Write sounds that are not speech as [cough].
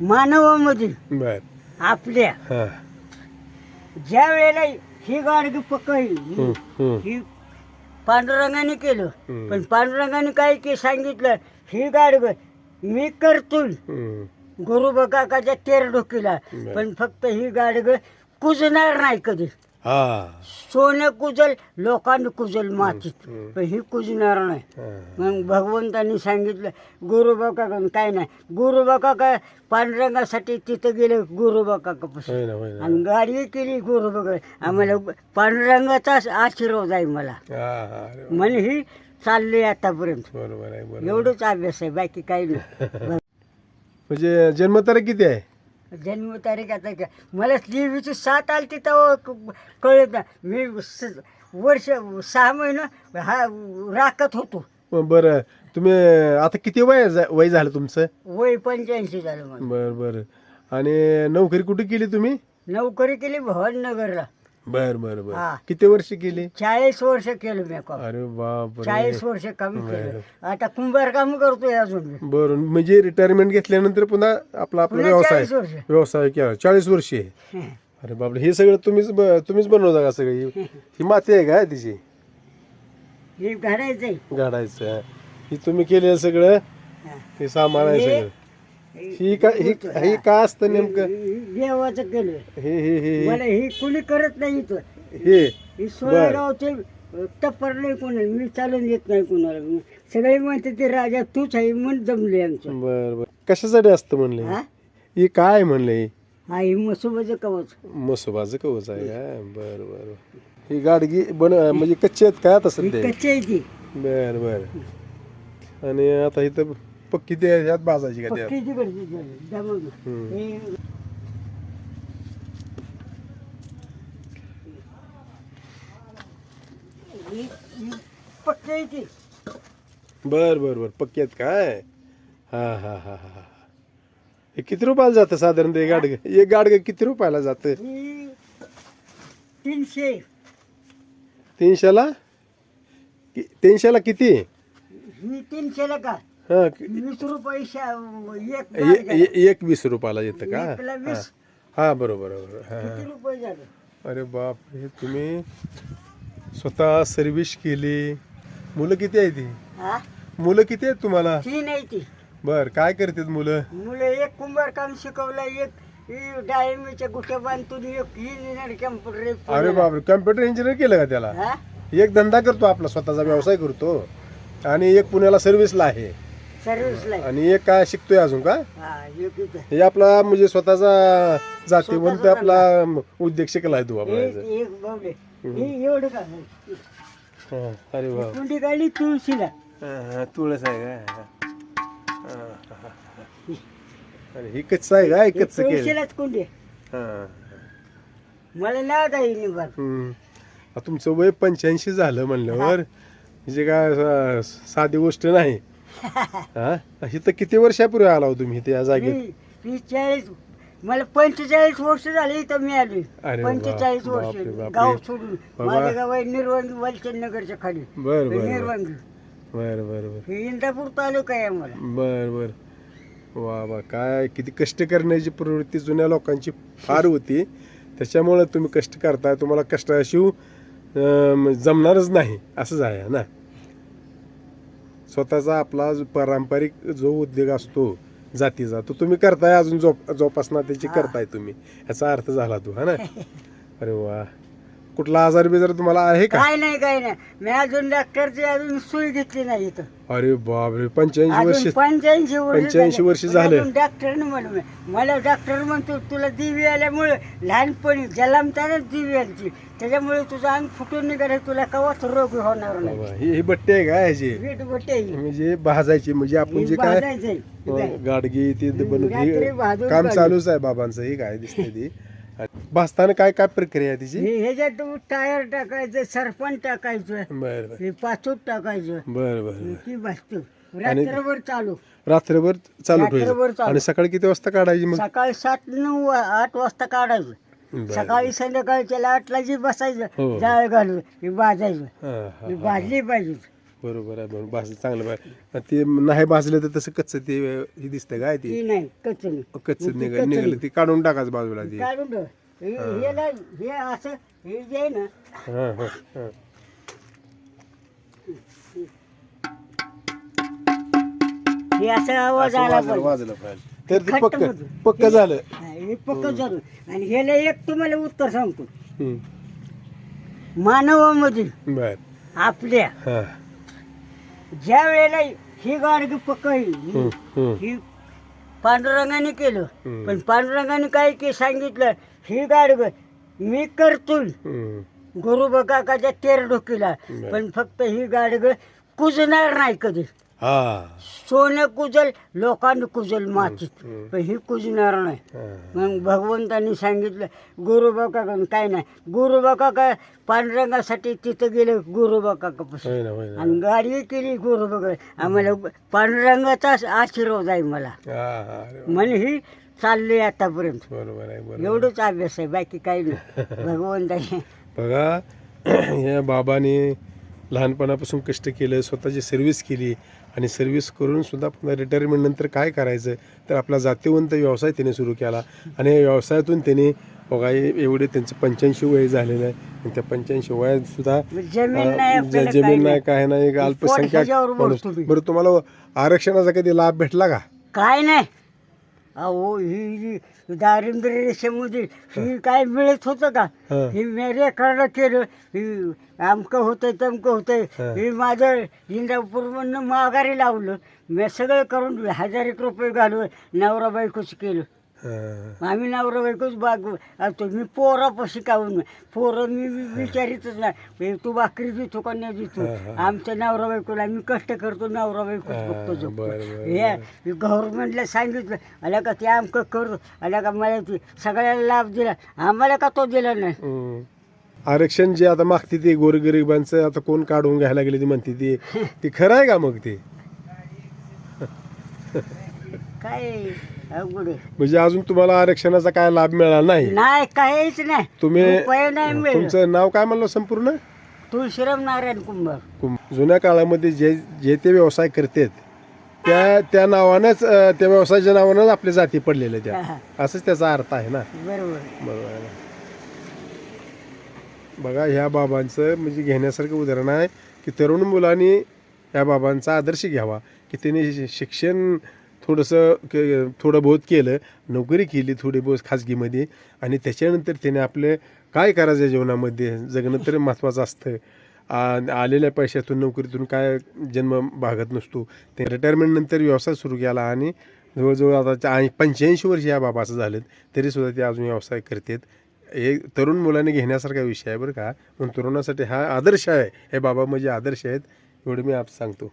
मानवामध्ये. बर. आपल्या. हा. ज्या वेळेला ही गाडगी पकडली ही पांडुरंगाने केलं. पण पांडुरंगाने काय की सांगितलं? ही गाडग मी करतोय. हम्म. गुरु काकाच्या तेर डोकीला. पण फक्त ही गाडग कुजणार नाही कधी. हा. सोनं कुजल लोकांनी कुजल मातीत. पण ही कुजणार नाही. मग भगवंतांनी सांगितलं गुरुबा काका काय नाही. गुरुबा काका पांडुरंगासाठी तिथं गेले गुरुबा काकापासून होय ना होय ना. आणि गाडी केली गुरुबा आम्हाला पांडुरंगाचा आशीर्वाद आहे मला. हा हा अरे वा. म्हणे ही चालली आतापर्यंत. बरोबर आहे बरोबर एवढंच अभ्यास आहे बाकी काही नाही. [laughs] म्हणजे जन्मतारीख किती आहे? जन्मतारीख आता काय? मला देवीची साथ आली ती तेव्हा कळत ना मी वर्ष सहा महिनं हा राखत होतो. बरं. तुम्ही आता किती वय झा- वय झालं तुमचं? वय पंच्याऐंशी झालं मला बरं बरं. आणि नोकरी कुठे केली तुम्ही? नोकरी केली भवननगरला. बर बर बर. हा. किती वर्ष केली? चाळीस वर्ष केलं मी काम अरे बाप चाळीस वर्ष कमी केलं. आता कुंभार काम करतोय अजून मी. बर म्हणजे रिटायरमेंट घेतल्यानंतर पुन्हा आपला आपला पुन्हा व्यवसाय 40 वर्ष. व्यवसाय केला. चाळीस वर्षे. अरे बापरे हे सगळं तुम्हीच ब- तुम्हीच बनवता का सगळी? ही माती आहे का तिची? हे घडायचंय गाडायचं ही तुम्ही केलेलं सगळं? हं. हे सामान आहे सगळं. ही का ही ही. का असतं नेमकं? देवाचं केलं हे हे हे मला ही कुणी करत नाही इथं. हे ही सोळागावचे टप्पर नाही कोणाला मी चालून देत नाही कोणाला. सगळे म्हणते ते राजा तूच आहे म्हणून जमले आमचं. बर बर. कशासाठी असतं म्हणले हा? हे? काय म्हणले हा? ही मसोबाचं कवच. मसोबाचं कवच आहे का बर बर बर. ही गाडगी बन म्हणजे कच्चे आहेत का आता ही सध्या? कच्ची आहे ती. बर बर. आणि आता इथं पक्की ते ह्यात भाजायची का त्यात पक्की तिकडची झाली. त्यामुळं हम्म. हे ही- ही पक्की आहे ती. बर बर बर. पक्की आहेत काय हा हा हा हा हा. हे किती रुपयाला जातं साधारण ते गाडग? एक गाडग किती रुपयाला जातं? ही तीनशे. तीनशेला? कि- तीनशेला किती? ही तीनशेला का? हा कि- वीस रुपये शा- एक ए- गाडगा. ए- एक वीस रुपयाला येतं का? एकला हा. वीस. हा बरोबर बरोबर. हा किती रुपये झालं? अरे बाप हे तुम्ही स्वतः सर्व्हिस केली. मुलं किती आहे ती हा? मुलं किती आहेत तुम्हाला? ती नाही ती बर काय करतात मुलं? मुलं एक कुंभार काम शिकवलं एक डाळिंबीच्या गुठ्या बांधून एक इंजिनियर कम्प्युटर अरे बापरे कम्प्युटर इंजिनियर केलं का त्याला? हा? एक धंदा करतो आपला स्वतःचा व्यवसाय करतो. आणि एक पुण्याला सर्व्हिसला आहे. सर्व्हिसला आणि एक काय शिकतोय अजून का? हा. हे आपला म्हणजे स्वतःचा जातीवंत स्वतःचा आपला उद्योग शिकला आहे तू एक आपला एक बावडे हे एवढं का? हा, अरे वा. कुंडी काढली तुळशीला. हा, तुळस आहे का? हा, हा, हा, हा. अरे ही कच्चं आहे का? हे कच्चं केलं. तुळशीलाच कुंडी हा मला नाव काही निघाल. हम्म. आता तुमचं वय पंच्याऐंशी झालं म्हणल्यावर म्हणजे काय सा- साधी गोष्ट नाही. हा? इथं किती वर्षापूर्वी आला हो तुम्ही जागेत? मी मी चाळीस मला पंचेचाळीस वर्ष झाली इथं मी आली अरे वा, पंचेचाळीस वर्ष. बापरे, बापरे. गाव सोडून. बाबा. माझं गाव आहे निर्वांगी वलचंदनगरच्या खाली. बर बर बर. निर्वांगी. बर बर बर. हे इंदापूर तालुका आहे आम्हाला. बर बर. वा वा. काय किती कष्ट करण्याची प्रवृत्ती जुन्या लोकांची फार होती. त्याच्यामुळे तुम्ही कष्ट करताय. तुम्हाला कष्टाशिव अं, जमणारच नाही. असंच आहे ना? स्वतःचा आपला पारंपरिक जो उद्योग असतो जातीचा तो तुम्ही करताय अजून जोप जोपासना त्याची करताय तुम्ही. याचा अर्थ झाला तू हा ना? [laughs] अरे वा. कुठला आजार बिजार तुम्हाला आहे का? काय नाही काय नाही. मी अजून डॉक्टरची अजून सोय घेतली नाही इथं. अरे बापरे पंच्याऐंशी वर्ष पंच्याऐंशी वर्ष 85 वर्ष झाले. डॉक्टरने म्हणून. मला डॉक्टर म्हणतो तुला दिवी आल्यामुळे लहानपणी जन्मतानाच दिवी आली त्याच्यामुळे तुझं अंग फुटून निघालं तुला कवाच रोग होणार नाही. बाबा, ही ही बट्टी आहे का ह्याची? वीट गोटे म्हणजे भाजायची म्हणजे आपण जे काय अं, गाडगी ती रात्री भाजून काम. चालूच आहे बाबांचं हे काय दिसते ती. भाजताना काय काय प्रक्रिया आहे तिची? ह्याच्यात टायर टाकायचं सरपण टाकायचं बर बर. हे पाचूट टाकायचं. बर बर ती बसतो रात्रभर चालू. रात्रभर चालू रात्रभर ठेवायचं चालू. आणि सकाळी किती वाजता काढायची मग? सकाळी सात नऊ वा- आठ वाजता काढायचं. बरं. सकाळी संध्याकाळच्या आठला जी हो. बसायचं जाळ घालून हे भाजायचं. हा, हा, ही. भाजली पाहिजे. बरोबर आहे बरोबर. भाज चांगलं पाहिजे ते नाही भाजलं तर तसं कच्चं ते हे दिसतं काय ती? ते नाही कच्चं निघ निघालं. नाही. ते काढून टाकाच बाजूला ते काढून ठेव. हे हे. नाही, हे असं हे जे आहे ना हां हां हां. हे असं आवाज आला वाजलं पाहिजे. वाजलं पाहिजे. तर ते पक्क. पक्क झालं. हा, हे पक्क झालं. आणि ह्याला एक तुम्हाला उत्तर सांगतो. हम्म. मानवामध्ये बर. आपल्या हां. ज्या वेळेला ही गाडगी हम्म, ही पांडुरंगाने केलं. पण पांडुरंगाने काय की सांगितलं ही गाडग मी करतोय हम्म. गुरु काकाच्या तेर डोकीला. पण फक्त ही गाडग कुजणार नाही कधी हां. सोनं कुजल लोकांनी कुजल मातीत. पण ही कुजणार नाही. मग भगवंतांनी सांगितलं गुरुबा काका काय नाही. गुरुबा काका पांडुरंगासाठी तिथं गेले गुरुबा काकापासून होय ना होय ना. आणि गाडी केली गुरुबा आम्हाला पांडुरंगाचाच आशीर्वाद आहे मला. हां हां अरे वा. म्हणे ही चालली आतापर्यंत. बरोबर आहे बरोबर एवढंच अभ्यास आहे बाकी काही नाही. [laughs] भगवंताने बघा [clears throat] या बाबाने लहानपणापासून कष्ट केलं स्वतःची सर्व्हिस केली. आणि सर्व्हिस करून सुद्धा पुन्हा रिटायरमेंट नंतर काय करायचं तर आपला जातीवंत व्यवसाय त्याने सुरू केला. आणि या व्यवसायातून त्याने बघा एवढे त्यांचं पंच्याऐंशी वय झालेलं आहे. आणि त्या पंच्याऐंशी वयात सुद्धा जमीन नाही. काय नाही अल्पसंख्याक. बरं तुम्हाला आरक्षणाचा कधी लाभ भेटला का? काय नाही. अहो ही जी दारिद्र्य रेषेमध्ये ही काय मिळत होतं का हं. ही मी रेकॉर्ड केलं ही अमकं होतंय तमकं होतंय हं. ही माझं इंदापूरमधनं माघारी लावलं मी सगळं करून हजार एक रुपये घालून नवरा बायकोच केलं. आम्ही नवरा बायकोच बाग असतो. मी पोरापाशी काहून पोरं मी मी विचारितच नाही. तू भाकरी देतो का नाही देतो. आमच्या नवरा बायकोला आम्ही कष्ट करतो नवरा बायकोच बघतो जगतो. हे गव्हर्नमेंटला सांगितलं. आल्या का ते आमकं करू आल्या का मला ते सगळ्याला लाभ दिला. आम्हाला का तो दिला नाही. आरक्षण जे आता मागते ते गोरगरिबांचं आता कोण काढून घ्यायला गेले ती म्हणते ते. [laughs] ते खरं आहे का मग ते? काय? अवघड आहे. म्हणजे अजून तुम्हाला आरक्षणाचा काय लाभ मिळाला नाही? नाही काहीच नाही. तुम्ही रुपये नाही मिळालं तुमचं नाव काय म्हणलं संपूर्ण? तुळशीराम नारायण कुंभार. कुं- जुन्या काळामध्ये जे जे ते व्यवसाय करतात त्या त्या नावानंच अं, त्या व्यवसायाच्या नावानंच आपल्या जाती पडलेल्या त्या. हा. असंच त्याचा अर्थ आहे ना? बरोबर. बरोबर आहे ना? बघा ह्या बाबांचं म्हणजे घेण्यासारखं उदाहरण आहे की तरुण मुलांनी या बाबांचा आदर्श घ्यावा की त्यांनी शि- शिक्षण थोडंसं के थोडं बहुत केलं नोकरी केली थोडी बहुत खाजगीमध्ये आणि त्याच्यानंतर त्याने आपले काय करायचं जीवनामध्ये? जगणं तर महत्त्वाचं असतं आलेल्या पैशातून नोकरीतून काय जन्म भागत नसतो. ते रिटायरमेंटनंतर व्यवसाय सुरू केला आणि जवळजवळ आता ऐं- पंच्याऐंशी वर्ष या बाबाचं झालं तरीसुद्धा ते अजून व्यवसाय करतात. हे तरुण मुलांनी घेण्यासारखा विषय आहे बरं का. पण तरुणासाठी हा आदर्श आहे. हे बाबा म्हणजे आदर्श आहेत एवढं मी आप सांगतो.